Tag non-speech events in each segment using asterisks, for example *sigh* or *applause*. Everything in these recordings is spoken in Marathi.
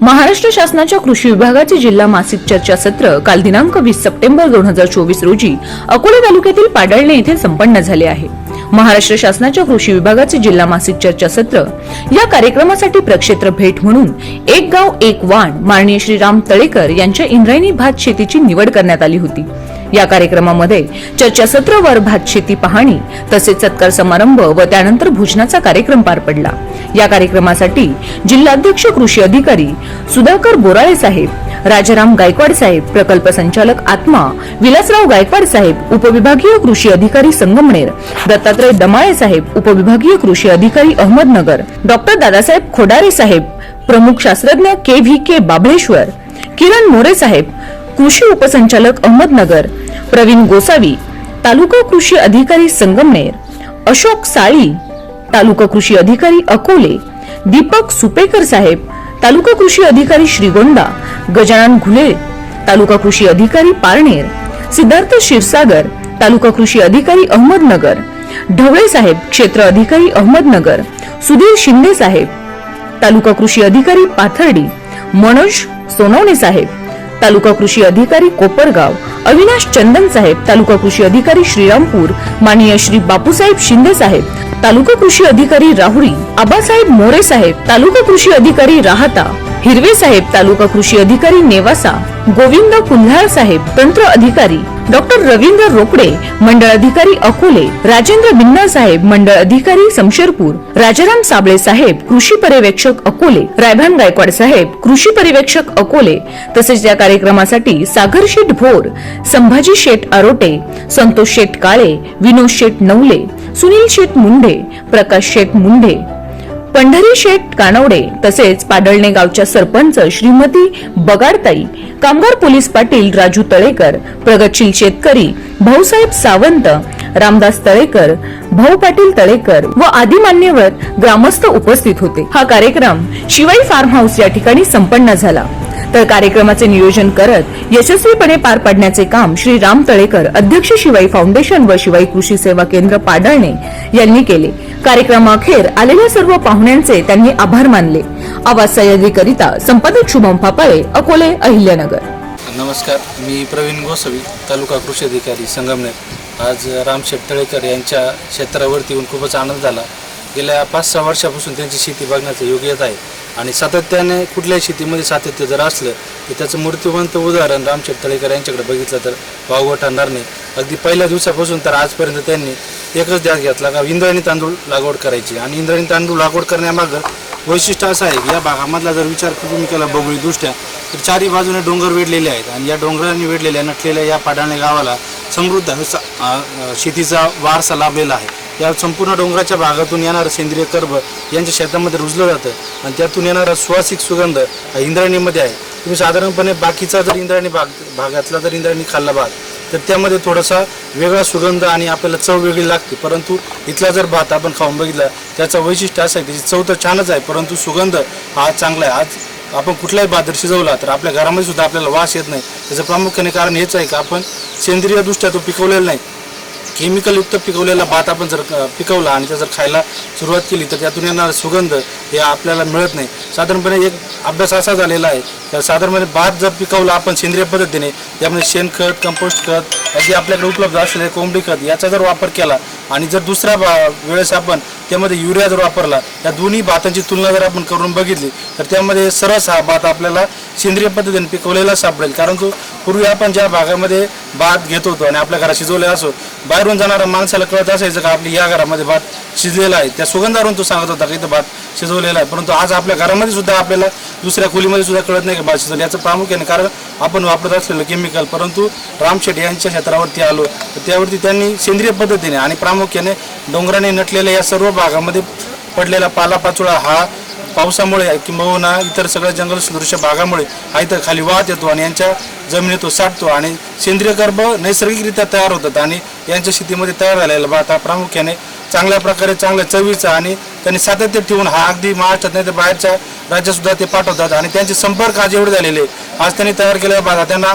महाराष्ट्र शासनाच्या कृषी विभागाचे जिल्हा मासिक चर्चासत्र काल दिनांक वीस सप्टेंबर दोन हजार चोवीस रोजी अकोले तालुक्यातील पाडळणे येथे संपन्न झाले आहे. महाराष्ट्र शासनाच्या कृषी विभागाचे जिल्हा मासिक चर्चासत्र या कार्यक्रमासाठी प्रक्षेत्र भेट म्हणून एक गाव एक वाण माननीय श्रीराम तळेकर यांच्या इंद्रायणी भात शेतीची निवड करण्यात आली होती. या कार्यक्रमामध्ये चर्चासत्रावर भात शेती पाहणी तसेच सत्कार समारंभ व त्यानंतर भोजनाचा कार्यक्रम पार पडला. या कार्यक्रमासाठी जिल्हाध्यक्ष कृषी अधिकारी सुधाकर बोराळे साहेब राजाराम गायकवाड साहेब प्रकल्प संचालक आत्मा विलासराव गायकवाड साहेब उपविभागीय कृषी अधिकारी संगमनेर दत्तात्रय दमाळे साहेब उपविभागीय कृषी अधिकारी अहमदनगर डॉक्टर दादासाहेब खोडारे साहेब प्रमुख शास्त्रज्ञ K V K Babaleshwar Kiran More साहेब कृषी उपसंचालक अहमदनगर प्रवीण गोसावी तालुका कृषी अधिकारी संगमनेर अशोक साळी तालुका कृषी अधिकारी अकोले दीपक सुपेकर साहेब तालुका कृषी अधिकारी श्रीगोंदा गजानन घुले तालुका कृषी अधिकारी पारनेर सिद्धार्थ क्षीरसागर तालुका कृषी अधिकारी अहमदनगर ढवळे साहेब क्षेत्र अधिकारी अहमदनगर सुधीर शिंदे साहेब तालुका कृषी अधिकारी पाथर्डी मनोज सोनवणे साहेब तालुका कृषी अधिकारी कोपरगाव अविनाश चंदन साहेब तालुका कृषी अधिकारी श्रीरामपूर माननीय श्री बापूसाहेब शिंदे साहेब तालुका कृषी अधिकारी राहुरी आबासाहेब मोरे साहेब तालुका कृषी अधिकारी राहता. हिरवे साहेब तालुका कृषी अधिकारी नेवासा गोविंद कुल्हाळ साहेब तंत्र अधिकारी डॉक्टर रवींद्र रोकडे मंडळ अधिकारी अकोले राजेंद्र बिन्ना साहेब मंडळ अधिकारी समशेरपूर राजाराम साबळे साहेब कृषी पर्यवेक्षक अकोले रायभान गायकवाड साहेब कृषी पर्यवेक्षक अकोले तसेच या कार्यक्रमासाठी सागर शेठ भोर संभाजी शेठ आरोटे संतोष शेठ काळे विनोद शेठ नवले सुनील शेठ मुंडे प्रकाश शेठ मुंडे पंढरी शेठ कानवडे तसेच पाडळणे गावच्या सरपंच श्रीमती बगाडताई कामगार पोलीस पाटील राजू तळेकर प्रगतशील शेतकरी भाऊसाहेब सावंत रामदास तळेकर भाऊ पाटील तळेकर व आदी मान्यवर ग्रामस्थ उपस्थित होते. हा कार्यक्रम शिवाई फार्म हाऊस या ठिकाणी संपन्न झाला. तर कार्यक्रमाचे नियोजन करत यशस्वीपणे पार पाडण्याचे काम श्री राम तळेकर अध्यक्ष शिवाई फाउंडेशन व शिवाई कृषी सेवा केंद्र पाडळणे यांनी केले. कार्यक्रमाखेर आलेल्या सर्व पाहुण्यांचे त्यांनी आभार मानले. आवाज सह्याद्रीकरिता संपादक शुभम फापाळे अकोले अहिल्यानगर. नमस्कार मी प्रवीण गोसावी तालुका कृषी अधिकारी संगमनेर. आज राम शेट्टळेकर यांच्या क्षेत्रावरती येऊन खूपच आनंद झाला. गेल्या पाच सहा वर्षापासून त्यांची शेती बघण्याचं योग्य येत आहे. आणि सातत्याने कुठल्याही शेतीमध्ये सातत्य जर असलं तर त्याचं मूर्तिवंत उदाहरण रामशेठ तळेकर यांच्याकडे बघितलं तर वावगं ठरणार नाही. अगदी पहिल्या दिवसापासून तर आजपर्यंत त्यांनी एकच ध्यास घेतला का इंद्रायणी तांदूळ लागवड करायची. आणि इंद्रायणी तांदूळ लागवड करण्यामागं वैशिष्ट्य असं आहे की या भागामधला जर विचार तुम्ही केला भौगोलिक तर चारी बाजूने डोंगर वेढलेले आहेत आणि या डोंगरांनी वेढलेल्या नटलेल्या या पाडाणे गावाला समृद्ध असा, शेतीचा वारसा लाभलेला आहे. या संपूर्ण डोंगराच्या भागातून येणारं सेंद्रिय कर्ब यांच्या शेतामध्ये रुजलं जातं आणि त्यातून येणारा सुवासिक सुगंध हा इंद्रायणीमध्ये आहे. तुम्ही साधारणपणे बाकीचा जर इंद्रायणी भाग भागातला जर इंद्रायणी खाल्ला भाग तर त्यामध्ये थोडासा वेगळा सुगंध आणि आपल्याला चव वेगळी लागते. परंतु इथला जर भात आपण खाऊन बघितला त्याचं वैशिष्ट्य असं आहे त्याची चव तर छानच आहे परंतु सुगंध हा चांगला आहे. आज आपण कुठलाही बाजार शिजवला तर आपल्या घरामध्ये सुद्धा आपल्याला वास येत नाही. त्याचं प्रामुख्याने कारण हेच आहे की आपण सेंद्रिय दृष्ट्या तो पिकवलेला नाही. केमिकलयुक्त पिकवलेला भात आपण जर पिकवला आणि त्या जर खायला सुरुवात केली तर त्यातून येणारा सुगंध हे आपल्याला मिळत नाही. साधारणपणे एक अभ्यास असा झालेला आहे तर साधारणपणे भात जर पिकवला आपण सेंद्रिय पद्धतीने त्यामध्ये शेणखत कंपोस्ट खत अगदी आपल्याकडे उपलब्ध असलेले कोंबडी खत याचा जर वापर केला आणि जर दुसऱ्या भा- वेळेस आपण त्यामध्ये युरिया जर वापरला या दोन्ही भातांची तुलना जर आपण करून बघितली तर त्यामध्ये सरस हा भात आपल्याला सेंद्रिय पद्धतीने पिकवलेला सापडेल. कारण तो पूर्वी आपण ज्या भागामध्ये भात घेत होतो आणि आपल्या घरात शिजवले असो बाहेरून जाणाऱ्या माणसाला कळत असायचं का आपली या घरामध्ये भात शिजलेला आहे? त्या सुगंधावरून तो सांगत होता की इथं भात शिजवलेला आहे? परंतु आज आपल्या घरामध्ये सुद्धा आपल्याला दुसऱ्या खोलीमध्ये सुद्धा कळत नाही की भात शिजवलं. याचं प्रामुख्याने कारण आपण वापरत असलेलं केमिकल परंतु रामशेठ यांच्या क्षेत्रावरती आलो तर त्यावरती त्यांनी सेंद्रिय पद्धतीने आणि प्रामुख्याने डोंगराने नटलेल्या या सर्व भागामध्ये पडलेला पालापाचोळा हा पावसामुळे किंबहुना इतर सगळ्या जंगल सदृश्य भागामुळे हा इथं खाली वाहत येतो आणि यांच्या जमिनीत तो साठतो आणि सेंद्रिय गर्भ नैसर्गिकरित्या तयार होतात आणि यांच्या शेतीमध्ये तयार झालेला भात हा प्रामुख्याने चांगल्या प्रकारे चांगल्या चवीचा आणि त्यांनी सातत्य ठेवून हा अगदी महाराष्ट्रात नाही तर बाहेरच्या राज्यातसुद्धा ते पाठवतात. आणि त्यांचे संपर्क आज एवढे झालेले आज त्यांनी तयार केलेला भात हा त्यांना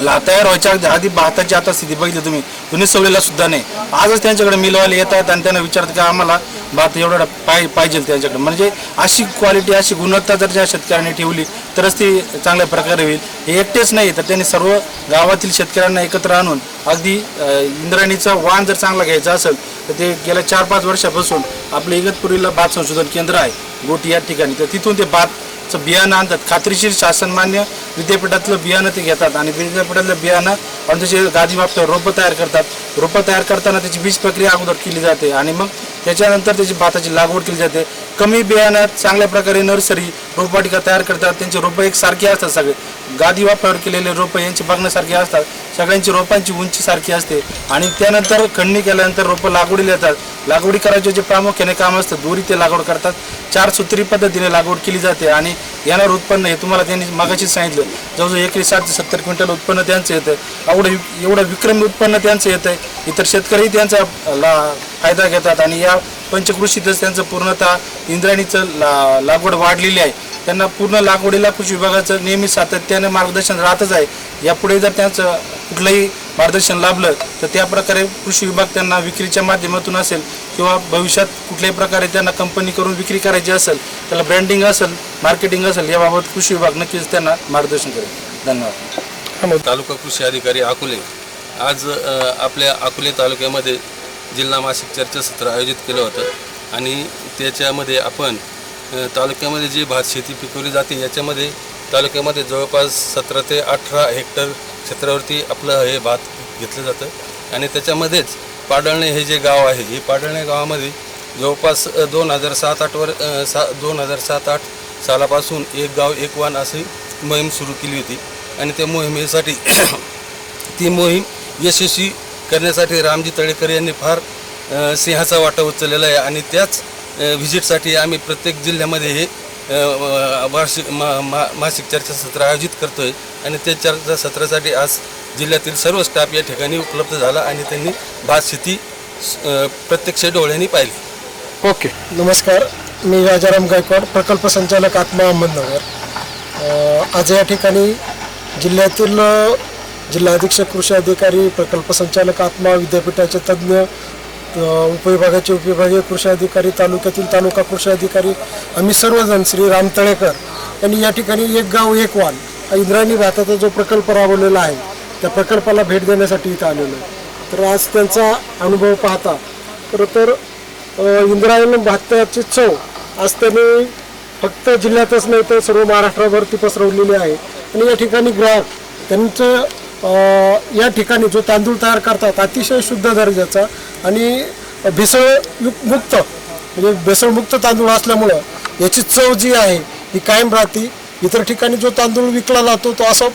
ला तयार व्हायच्या अगदी आधी भाताची आता स्थिती बघितली तुम्ही. कुणी सोडलेला सुद्धा नाही. आजच त्यांच्याकडे मिलवाले येतात आणि त्यांना विचारतात की आम्हाला भात एवढा पाय पाहिजे त्यांच्याकडे. म्हणजे अशी क्वालिटी अशी गुणवत्ता जर त्या शेतकऱ्यांनी ठेवली तरच ती चांगल्या प्रकारे होईल. हे एकटेच नाही तर त्यांनी सर्व गावातील शेतकऱ्यांना एकत्र आणून अगदी अं, इंद्रायणीचा वाण जर चांगला घ्यायचा असेल तर ते गेल्या चार पाच वर्षापासून आपलं इगतपुरीला भात संशोधन केंद्र आहे गोटी या ठिकाणी. तर तिथून ते भात चं बियाणं आणतात. खात्रीशीर शासनमान्य विद्यापीठातलं बियाणं ते घेतात आणि विद्यापीठातलं बियाणं आणि त्याचे गादी बाबत रोपं तयार करतात. रोपं तयार करताना त्याची बीज प्रक्रिया अगोदर केली जाते आणि मग त्याच्यानंतर त्याची भाताची लागवड केली जाते. कमी बियाण्यात चांगल्या प्रकारे नर्सरी रोपवाटिका तयार करतात. त्यांचे रोपं एक सारखी असतात सगळे. गादी वापरावर केलेले रोपं यांची बघण्यासारखी असतात. सगळ्यांची रोपांची उंची सारखी असते. आणि त्यानंतर खंडणी केल्यानंतर रोपं लागवडीला येतात. लागवडी करायचे जे प्रामुख्याने काम असतं दोरी ते लागवड करतात. चार सूत्री पद्धतीने लागवड केली जाते आणि येणार उत्पन्न हे तुम्हाला त्यांनी मागाशीच सांगितलं. जवळजवळ एकरी साठ ते सत्तर क्विंटल उत्पन्न त्यांचं येतं. एवढं एवढं विक्रमी उत्पन्न त्यांचं येतं आहे इतर शेतकरीही त्यांचा ला फायदा घेतात. आणि या पंचकृषीतच त्यांचं पूर्णतः इंद्रायणीचं ला लागवड वाढलेली आहे. त्यांना पूर्ण लागवडीला कृषी विभागाचं नेहमी सातत्याने मार्गदर्शन राहतच आहे. यापुढे जर त्यांचं कुठलंही मार्गदर्शन लाभलं तर त्या प्रकारे कृषी विभाग त्यांना विक्रीच्या माध्यमातून असेल किंवा भविष्यात कुठल्याही प्रकारे त्यांना कंपनी करून विक्री करायची असेल त्याला ब्रँडिंग असेल मार्केटिंग असेल याबाबत कृषी विभाग नक्कीच त्यांना मार्गदर्शन करेल. धन्यवाद. तालुका कृषी अधिकारी अकोले आज आपल्या अकोले तालुक्यामध्ये जिल्हा मासिक चर्चासत्र आयोजित केलं होतं आणि त्याच्यामध्ये आपण तालुक्यामध्ये जी भात शेती पिकवली जाते याच्यामध्ये तालुक्यामध्ये जवळपास सतरा ते अठरा हेक्टर क्षेत्रावरती आपलं हे भात घेतलं जातं. आणि त्याच्यामध्येच पाडळणे हे जे गाव आहे हे पाडळणे गावामध्ये जवळपास दोन हजार सात आठ वर सा दोन हजार सात आठ सालापासून एक गाव एक वाण अशी मोहीम सुरू केली होती. आणि त्या मोहिमेसाठी *clears throat* ती मोहीम यशस्वी करण्यासाठी रामजी तळेकर यांनी फार सिंहाचा वाटा उचललेला आहे. आणि त्याच व्हिजिटसाठी आम्ही प्रत्येक जिल्ह्यामध्ये हे वार्षिक मा मा मासिक चर्चासत्र आयोजित करतो आहे आणि त्या चर्चासत्रासाठी आज जिल्ह्यातील सर्व स्टाफ या ठिकाणी उपलब्ध झाला आणि त्यांनी भात शेती प्रत्यक्ष डोळ्यांनी पाहिली. ओके. नमस्कार. मी राजाराम गायकवाड प्रकल्प संचालक आत्मा अहमदनगर. आज या ठिकाणी जिल्ह्यातील जिल्हा अधीक्षक कृषी अधिकारी प्रकल्प संचालक आत्मा विद्यापीठाचे तज्ज्ञ उपविभागाचे उपविभागीय कृषी अधिकारी तालुक्यातील तालुका कृषी अधिकारी आम्ही सर्वजण श्री राम तळेकर यांनी या ठिकाणी एक गाव एक वाण इंद्रायणी भाताचा जो प्रकल्प राबवलेला आहे त्या प्रकल्पाला भेट देण्यासाठी इथं आलेलो आहे. तर आज त्यांचा अनुभव पाहता खरं तर इंद्रायण भाताची चव आज त्यांनी फक्त जिल्ह्यातच नाही तर सर्व महाराष्ट्रावरती पसरवलेली आहे. आणि या ठिकाणी ग्राहक त्यांचं या ठिकाणी जो तांदूळ तयार करतात अतिशय शुद्ध दर्जाचा आणि भेसळ मुक्त म्हणजे भेसळमुक्त तांदूळ असल्यामुळं याची चव जी आहे ही कायम राहते. इतर ठिकाणी जो तांदूळ विकला जातो तो असं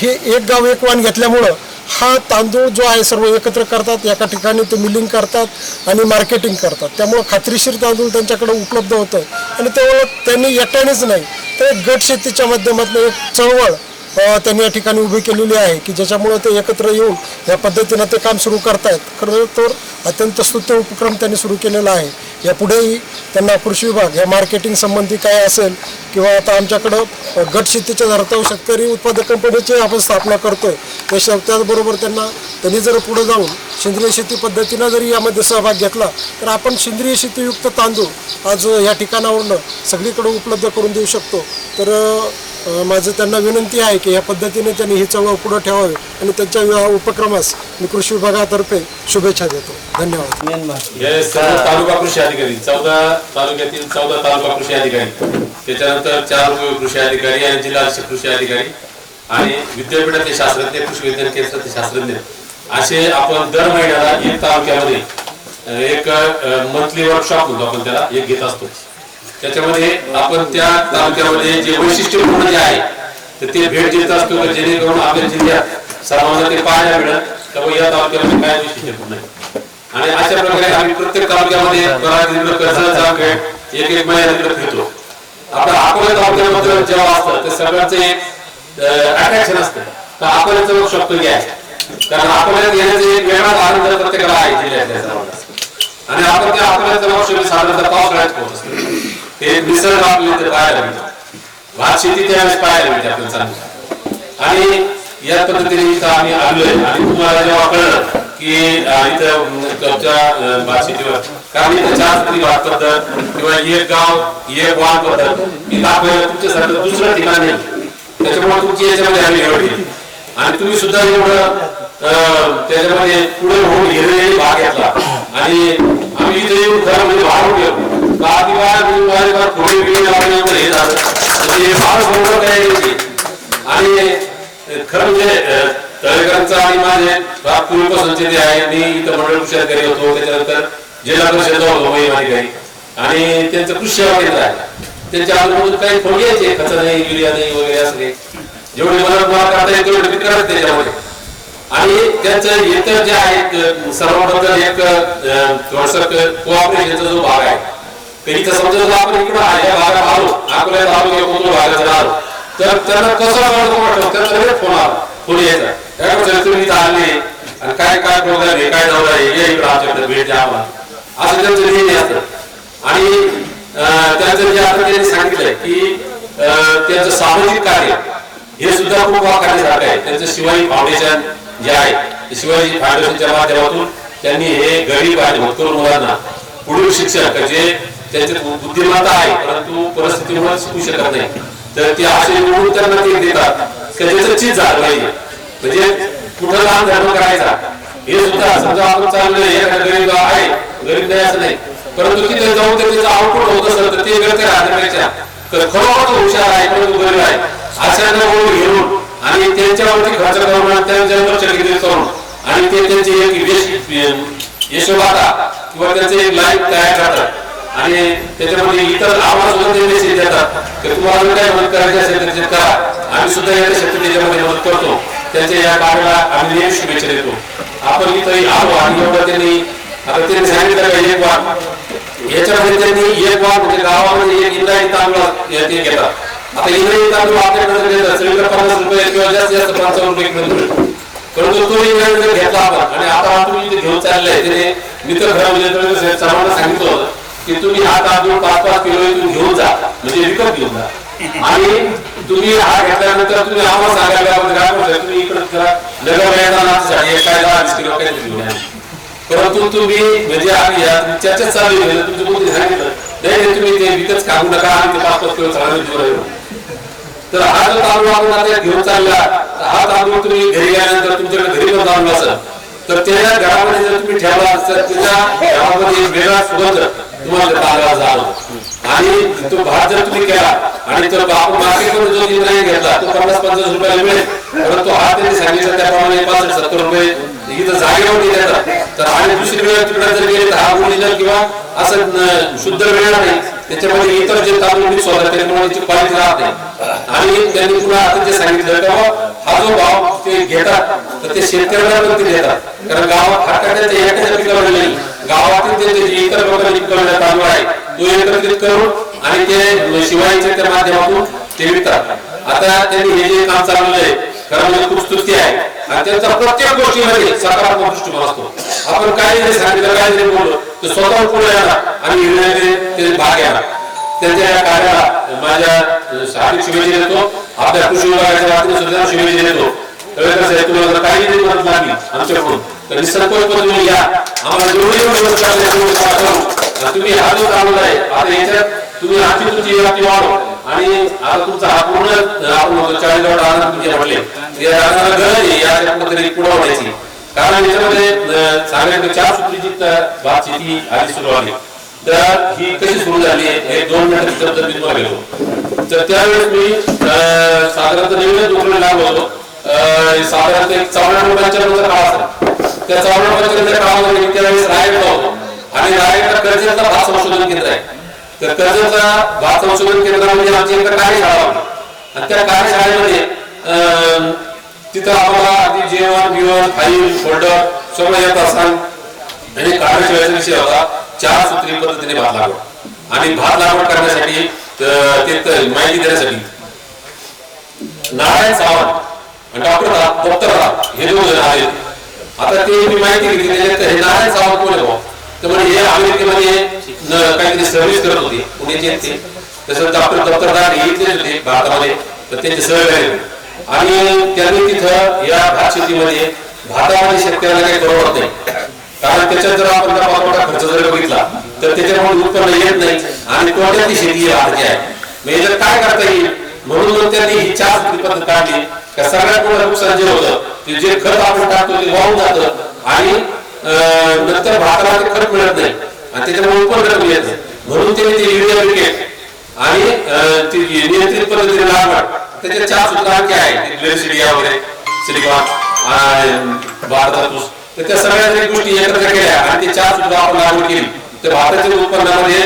हे एक गाव एक वाण घेतल्यामुळं हा तांदूळ जो आहे सर्व एकत्र करतात. एका ठिकाणी ते मिलिंग करतात आणि मार्केटिंग करतात. त्यामुळं खात्रीशीर तांदूळ त्यांच्याकडे उपलब्ध होतं. आणि तेवढं त्यांनी एकट्यानेच नाही. तर गट शेतीच्या माध्यमातून एक चळवळ त्यांनी या ठिकाणी उभी केलेली आहे की ज्याच्यामुळं ते एकत्र येऊन या पद्धतीनं ते काम सुरू करतायत. खरं तर अत्यंत स्तुत्य उपक्रम त्यांनी सुरू केलेला आहे. यापुढेही त्यांना कृषी विभाग या मार्केटिंग संबंधी काय असेल किंवा आता आमच्याकडं गट शेतीच्या धर्तावर शेतकरी उत्पादक कंपनीची आपण स्थापना करतोय त्याच्या त्याचबरोबर त्यांना त्यांनी जर पुढे जाऊन सेंद्रिय शेती पद्धतीनं जरी यामध्ये सहभाग घेतला तर आपण सेंद्रिय शेतीयुक्त तांदूळ आज या ठिकाणावरनं सगळीकडे उपलब्ध करून देऊ शकतो. तर माझं त्यांना विनंती आहे की या पद्धतीने त्यांनी ही चळवळ पुढे ठेवावी आणि त्यांच्या या उपक्रमास मी कृषी विभागातर्फे शुभेच्छा देतो. धन्यवाद. हे सर्व तालुका कृषी अधिकारी चौदा तालुक्यातील चौदा तालुका कृषी अधिकारी त्याच्यानंतर चार कृषी अधिकारी आणि जिल्हा कृषी अधिकारी आणि विद्यापीठातले शास्त्रज्ञ कृषी विज्ञान केंद्रातले शास्त्रज्ञ. असे आपण दर महिन्याला एक तालुक्यामध्ये एक मंथली वर्कशॉप म्हणतो आपण त्याला एक घेत असतो. त्याच्यामध्ये आपण त्या तालुक्यामध्ये जे वैशिष्ट्यपूर्ण जे आहे तर ते भेट देत असतो जेणेकरून आपल्या जिल्ह्यात सर्वांना ते पाहायला मिळत त्यामुळे या तालुक्यामध्ये काय वैशिष्ट्यपूर्ण आहे? आणि अशा प्रकारे आम्ही प्रत्येक तालुक्यामध्ये कराड भेट एक एक महिन्यानंतर फिरतो आपल्या अकोला तालुक्यामध्ये जेव्हा असतं ते सगळ्यांचं एक अट्रॅक्शन असतं. तर अकोल्याचं शकतो की आहे. कारण अकोल्यात येण्याचा एक वेगळा आनंद प्रत्येकाला आहे जिल्ह्यातल्या सर्वांना. आणि आपण त्या अकोल्याचं वर्कशॉप साधारणतः पावसाळ्यात पोहोचतो ते निसर्ग आपल्याला इथे पाहायला मिळतो. भात शेती त्यावेळेस पाहायला मिळते आपल्याला चांगली आणि या पद्धतीने इथं आम्ही आलोय. आणि तुम्हाला जेव्हा कळलं की इथं अं, तुमच्या अं, भाषेवर कारण इथं चार स्त्री भात पद्धत किंवा एक गाव एक वाण पद्धत मी आपल्याला तुमच्यासारखं दुसरं ठिकाण नाही. त्याच्यामुळे तुमची याच्यामध्ये आम्ही निवड केली आणि तुम्ही सुद्धा एवढं त्याच्यामध्ये पुढे होऊन हिरलेली भाग घेतला. आणि आम्ही इथे येऊन घरामध्ये म्हणजे भाग गेलो का किंवा मी माझ्या घरात म्हणजे फार बरोबर काय आणि खरं म्हणजे तळेकरांचा आणि माझे फार पूर्वीपासूनचे जे आहे मी इथं मंडळ कृषी अधिकारी होतो त्याच्यानंतर जिल्हा परिषद होतो अधिकारी आणि त्यांचं कृषी सेवा केंद्र आहे त्यांच्या आजूबाजूला काही फोन यायचे खत नाही युरिया नाही वगैरे असले जेवढे मला मला करता येईल तेवढे मी करत त्याच्यामध्ये आणि त्यांचं इतर जे आहे सर्वांबद्दल एक थोडस कोऑपरेशनचा जो भाग आहे तर इथं समजा आपण इकडं या भागात आलो अकोल्यात आलो किंवा कोणत्या भागात आलो तर त्यांना कसं कळतं वाटतं? त्यांचा लगेच फोन आला फोन यायचा. काय म्हणतात, तुम्ही आले. आणि काय काय प्रोग्राम आहे? काय दौरा आहे? या इकडं आमच्याकडे भेट द्या आम्हाला. असं त्यांचं नेहमी असतं. आणि त्यांचं जे आता त्यांनी सांगितलंय की त्यांचं सामाजिक कार्य हे सुद्धा खूप वाखाणण्यासारखं आहे. त्यांचं शिवाजी फाउंडेशन जे आहे शिवाजी फाउंडेशनच्या माध्यमातून त्यांनी हे गरीब आणि मजकूर मुलांना पुढील शिक्षण जे त्यांचे बुद्धिमत्ता आहे परंतु परिस्थितीमुळे शिकू शकत नाही. तर ते असे निवडून त्यांना ते देतात. की ज्याचं चीज झालं पाहिजे म्हणजे कुठं लहान धर्म करायचा? हे सुद्धा समजा आपण चाललोय हे गरीब आहे गरीब नाही असं नाही. परंतु तिथे जाऊन ते त्याचं आउटपुट होत असेल तर ते गरज राहण्यापेक्षा तर खरोखर तो हुशार आहे परंतु गरीब आहे. अशांना ओळख घेऊन आणि त्यांच्यावरती खर्च करून आणि त्यांच्यावर लक्ष करून आणि ते त्यांची एक यश- यशोगाथा किंवा त्यांचे एक लाईफ तयार करतात. आणि त्याच्यामध्ये इतर आम्हाला सुद्धा ते मेसेज देतात. की तुम्हाला काय मदत करायची असेल तर करा. आम्ही सुद्धा या क्षेत्रात त्याच्यामध्ये मदत करतो. त्यांच्या या कार्याला आम्ही नेहमी शुभेच्छा देतो. आपण इथं आलो आणि एवढा त्यांनी आता त्यांनी सांगितलं का एक वार याच्यामध्ये त्यांनी एक वार म्हणजे गावामध्ये एक इंद्रायणी तांदूळ ते घेतात. आता इंद्रायणी तांदूळ आपल्याकडे जर सगळीकडे पन्नास रुपये किंवा जास्तीत जास्त पंचावन्न रुपये किलो मिळतो परंतु तो इंद्रायणी घेतला आपण आणि आता तुम्ही घेऊन चालले त्याने मित्र घरामध्ये सर्वांना सांगितलं होतं. की तुम्ही हा तांदूळ पाच पाच किलो इथून घेऊन जा. म्हणजे विकत घेऊन जा. आणि तुम्ही हा घेतल्यानंतर तुम्ही आम्हाला सांगायला काय म्हणताय तुम्ही इकडे जरा नगर मैदानासाठी काय दहा वीस किलो काहीतरी घेऊन या परंतु तुम्ही म्हणजे आम्ही या चर्चा चालू आहे तुमच्या मुली सांगितलं नाही तुम्ही ते विकत काढू नका. आणि ते पाच पाच किलो चालू जीवन तर हा जो तांदूळ आपण आता घेऊन चालला हा तांदूळ तुम्ही घरी गेल्यानंतर तुमच्याकडे घरी पण तांदूळ असेल तर त्या घरामध्ये जर तुम्ही ठेवला तर त्याच्या घरामध्ये एक वेगळा सुगंध. तुम्हाला त्या तांदळाचा आणि तो भात जर तुम्ही केला आणि तर आपण मार्केटमध्ये जो निर्णय घेतला तो पन्नास पन्नास रुपयाला मिळेल. परंतु हा त्यांनी सांगितलं त्याप्रमाणे पाच सत्तर रुपये इथं जागेवर देतात तर. आणि दुसरी वेळ तिकडे जर गेले तर हा ओरिजिनल किंवा असं शुद्ध मिळणार नाही. त्याच्यामध्ये इतर जे तांदूळ स्वतः त्याच्यामुळे त्याची क्वालिटी राहत आणि त्यांनी पुन्हा आता जे सांगितलं तेव्हा हा जो भाव ते घेतात तर ते शेतकऱ्याला पण ते देतात. कारण गावात हा काय त्यांच्या एकाच्या पिकावर नाही. गावातील त्यांचे जे इतर लोकांनी पिकवलेला तांदूळ आहे तो एकत्रित करून आणि ते शिवायच्या त्या माध्यमातून ते विकतात. आता त्यांनी हे जे काम चाललंय कारण म्हणजे खूप स्तुती आहे. आणि त्यांचा प्रत्येक गोष्टीमध्ये सकारात्मक दृष्टिकोन असतो. आपण काय जरी सांगितलं काय जरी बोललो तर स्वतः पुढे आला. आणि निर्णयाने ते भाग घ्यावा त्याच्या या कार्याला माझ्या हार्दिक शुभेच्छा देतो. आपल्या कृषी विभागाच्या वतीने सुद्धा शुभेच्छा देतो. साहेब तुम्हाला जर काही जरी मदत लागली आमच्याकडून तर तुम्ही या. आम्हाला मदत करू. तुम्ही हा जो चालवला आहे आता याच्यात तुम्ही आणखी तुमची व्याप्ती वाढव. आणि आता तुमचा हा पूर्ण आपण चाळीसगाव राहणार तुमचे म्हटले या राहण्याला गरज आहे या पुढे कारण याच्यामध्ये अं, सांगायचं चार सूत्रीची त- ही आधी सुरू आहे. तर ही कशी सुरू झाली हे दोन मिनिटांच्या जर मी तुम्हाला गेलो. तर त्यावेळेस मी साधारणतः नवीनच नोकरी लागलो होतो. साधारणतः एक चौऱ्याण्णव नंतर काळ असेल त्या चौऱ्याण्णव नंतर काळामध्ये मी त्यावेळेस रायगड होतो. आणि रायगडला कर्जतला भात संशोधन केंद्र आहे. तर कर्जतला भात संशोधन केंद्रामध्ये आमची एक कार्यशाळा होती. आणि त्या कार्यशाळेमध्ये तिथं आम्हाला आधी जेवण बिवण फाईल फोल्डर सर्व येत असाल आणि कार्यशाळेचा विषय होता चार सूत्री पद्धतीने भात लागवड आणि भात लागवड करण्यासाठी ते माहिती देण्यासाठी नारायण सावंत आणि डॉक्टर डॉक्टर हे दोन जण आले. आता ते मी माहिती घेतली त्याच्यात हे नारायण सावंत कोण आहे भाऊ तर म्हणजे हे अमेरिकेमध्ये काहीतरी सर्व्हिस करत होते पुण्याचे तसं डॉक्टर डॉक्टर इथलेच होते भारतामध्ये. तर त्यांचे सहकार्य आणि त्यांनी तिथं या भात शेतीमध्ये भातामध्ये शेतकऱ्याला काही परवडत नाही. कारण त्याच्यात जर आपण नफा मोठा खर्च जर बघितला तर त्याच्यामुळे उत्पन्न येत नाही आणि तोट्यातली शेती ही वाढते आहे. म्हणजे याच्यात काय करता येईल? म्हणून मग त्यांनी ही चार कृती पद्धत काढली. का सगळ्यात मोठं नुकसान जे होतं ते जे खत आपण टाकतो ते वाहून जातं आणि नंतर भाताला ते खत मिळत नाही. आणि त्याच्यामुळे उत्पन्न मिळत नाही. म्हणून त्यांनी ते युरिया विकेट आणि नियंत्रित पद्धतीने लागवड त्याचे चार सुद्धा आणखी आहे ग्लेसिडिया वगैरे सिलिकॉन तर त्या सगळ्या गोष्टी एकत्र केल्या आणि ते चार सूत्र आपण लागवड केली. तर भारताच्या उत्पन्नामध्ये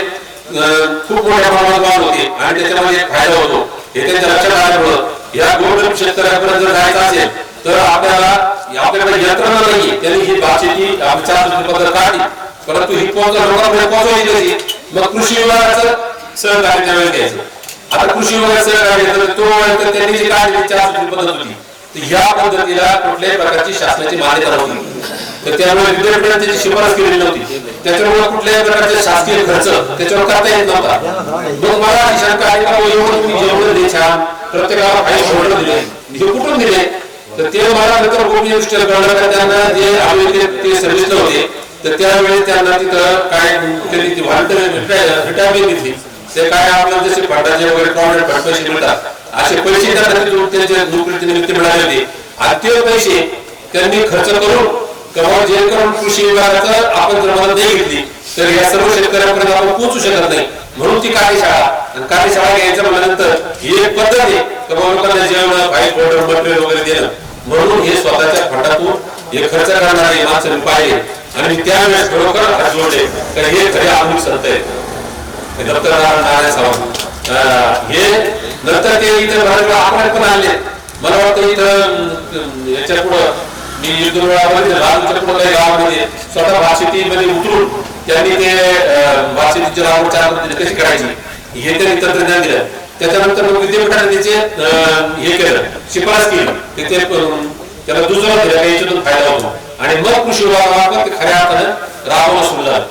खूप मोठ्या प्रमाणात वाढ होते आणि त्याच्यामध्ये फायदा होतो. हे त्यांच्या लक्षात आल्यामुळं या गोरगरीब शेतकऱ्यापर्यंत जर जायचं असेल तर आपल्याला आपल्याकडे यंत्रणा नाही त्यांनी ही भाषेची चार पद्धत काढली. परंतु ही पोहोच लोकांपर्यंत पोहोचवायची मग कृषी विभागाचं सहकार्य त्यावेळेस द्यायचं आता कृषी विभागात सहकार्य तर तो तर त्यांनी जे काय चार पद्धत होती तर ह्या पद्धतीला कुठल्याही प्रकारची शासनाची मान्यता नव्हती तर त्यामुळे विद्यापीठाने त्याची शिफारस केलेली नव्हती. त्याच्यामुळे कुठल्याही प्रकारचे शासकीय खर्च त्याच्यावर करता येत नव्हता. मग मला शंका आहे का एवढं तुम्ही जेवढं दिले छान प्रत्येकाला काही सोडलं दिले हे कुठून दिले? तर ते मला नंतर गोपनीय दृष्ट्या कळलं का त्यांना जे आम्ही ते सर्व्हिसला होते तर त्यावेळी त्यांना तिथं काय त्यांनी ती रिटायरमेंट घेतली ते काय आपल्याला जसे फंडाचे वगैरे प्रॉव्हिडंट फंड पैसे मिळतात असे पैसे त्यांना तिथून त्यांच्या नोकरी निमित्त मिळाले होते आणि ते पैसे त्यांनी खर्च करून किंवा जे करून कृषी विभागाचं आपण जर मदत नाही घेतली तर या सर्व शेतकऱ्यांपर्यंत आपण पोहोचू शकत नाही. म्हणून ती कार्यशाळा आणि कार्यशाळा घ्यायचं म्हणल्यानंतर ही एक पद्धत आहे किंवा लोकांना जेवण फाईल फोल्डर मटेरियल वगैरे देणं. म्हणून हे स्वतःच्या फंडातून हे खर्च करणारे माणसं पाहिले आणि त्यावेळेस खरोखर हात जोडले. तर हे खरे आधुनिक संत आहेत. हे नंतर ते इथे महाराष्ट्र आपण पण आले. मला वाटतं इथं याच्या पुढं मी एक दोन गावामध्ये. स्वतः भाषेतीमध्ये उतरून त्यांनी ते अं, भातशेतीची चार कशी करायची हे त्यांनी तंत्रज्ञान दिलं. त्याच्यानंतर मग विद्यापीठाने त्याचे हे केलं. शिफारस केली. ते त्याला दुसरं दिलं याच्यातून फायदा होतो. आणि मग कृषी विभागामार्फत खऱ्या अर्थानं राबवणं सुरू झालं.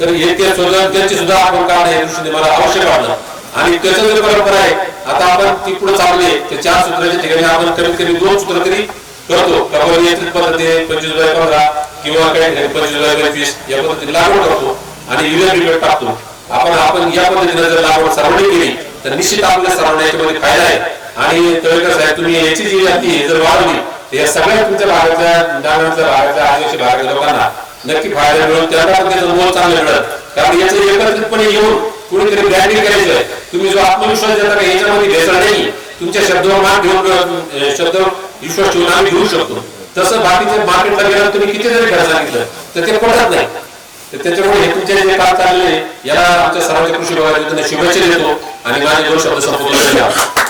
तर हे ते सुद्धा सुद्धा आपण काढणं या दृष्टीने मला आवश्यक वाटलं. आणि त्याचं जर परंपरा आहे आता आपण ती पुढे चालले ते चार सूत्राच्या ठिकाणी आपण कमीत कमी दोन सूत्र तरी करतो. किंवा नियंत्रित पद्धतीने पंचवीस जुलै पंधरा किंवा काही ठिकाणी पंचवीस जुलै पंचवीस या पद्धतीने लागवड करतो आणि युरिया बिगट टाकतो. आपण आपण या पद्धतीने जर लागवड सर्वांनी केली तर निश्चित आपल्या सर्वांना फायदा आहे. आणि तळेकर साहेब तुम्ही याची जी जाती जर वाढवली तर या सगळ्या तुमच्या भागातल्या डाव्यातल्या भागातल्या आदिवासी भागातल्या लोकांना नक्की फायदा मिळून त्याला पण त्याचं मोल चांगलं मिळत कारण याचं एकत्रितपणे येऊन कुणीतरी ब्रँडिंग करायचं आहे. तुम्ही जो आत्मविश्वास देता का याच्यामध्ये भेसळ नाही. तुमच्या शब्दावर मान ठेवून शब्द विश्वास ठेवून आम्ही घेऊ शकतो. तसं बाकीच्या मार्केटला गेल्यावर तुम्ही किती जरी खर्च सांगितलं तर ते पडत नाही. तर त्याच्यामुळे हे तुमचे जे काम चालले याला आमच्या सर्वांच्या कृषी विभागाच्या शुभेच्छा देतो आणि माझे दोन शब्द संपूर्ण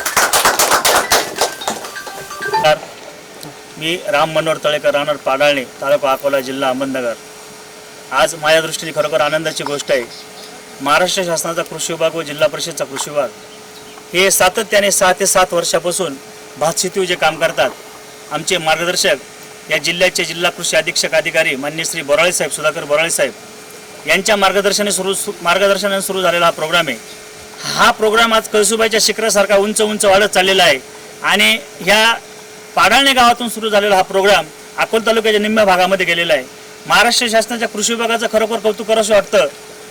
मी राम मनोहर तळेकर राहणार पाडाळणे तालुका अकोला जिल्हा अहमदनगर. आज माझ्या दृष्टीने खरोखर आनंदाची गोष्ट आहे. महाराष्ट्र शासनाचा कृषी विभाग व जिल्हा परिषदचा कृषी विभाग हे सातत्याने सहा ते सात वर्षापासून भात शेतीवर जे काम करतात आमचे मार्गदर्शक या जिल्ह्याचे जिल्हा कृषी अधीक्षक अधिकारी मान्य श्री बोराळे साहेब सुधाकर बोराळे साहेब यांच्या मार्गदर्शने सुरू सु- मार्गदर्शनाने सुरू झालेला हा प्रोग्राम आहे. हा प्रोग्राम आज कळसुबाईच्या शिखरासारखा उंच उंच वाढत चाललेला आहे. आणि ह्या पाडाळणे गावातून सुरू झालेला हा प्रोग्राम अकोल तालुक्याच्या निम्म्या भागामध्ये गेलेला आहे. महाराष्ट्र शासनाच्या कृषी विभागाचं खरोखर कौतुक असं वाटतं.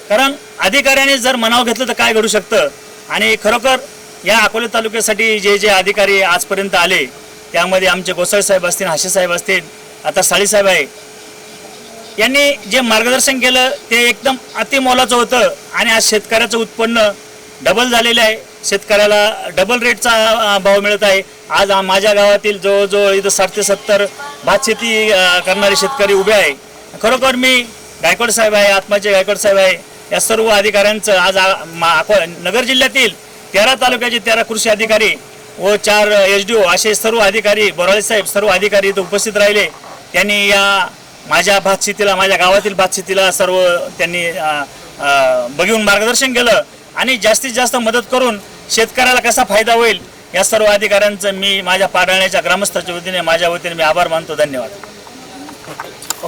कारण अधिकाऱ्याने जर मनाव घेतलं तर काय घडू शकतं? आणि खरोखर या अकोले तालुक्यासाठी जे जे अधिकारी आजपर्यंत आले त्यामध्ये आमचे गोसाळ साहेब असतील हाशे साहेब असतील आता साळीसाहेब आहे. यांनी जे मार्गदर्शन केलं ते एकदम अतिमोलाचं होतं आणि आज शेतकऱ्याचं उत्पन्न डबल झालेलं आहे. शेतकऱ्याला डबल रेटचा भाव मिळत आहे. आज माझ्या गावातील जवळजवळ इथं साठ ते सत्तर भात शेती करणारे शेतकरी उभे आहे. खरोखर मी गायकवाड साहेब आहे आत्माचे गायकवाड साहेब आहे. या सर्व अधिकाऱ्यांचं आज आ- मा- अको- नगर जिल्ह्यातील तेरा तालुक्याचे तेरा कृषी अधिकारी व चार एच डी ओ असे सर्व अधिकारी बोराळे साहेब सर्व अधिकारी इथं उपस्थित राहिले. त्यांनी या माझ्या भात शेतीला माझ्या गावातील भात शेतीला सर्व त्यांनी बघून मार्गदर्शन केलं आणि जास्तीत जास्त मदत करून शेतकऱ्याला कसा फायदा होईल या सर्व अधिकाऱ्यांचं मी माझ्या पाडळण्याच्या ग्रामस्थाच्या वतीने माझ्या वतीने मी आभार मानतो. धन्यवाद.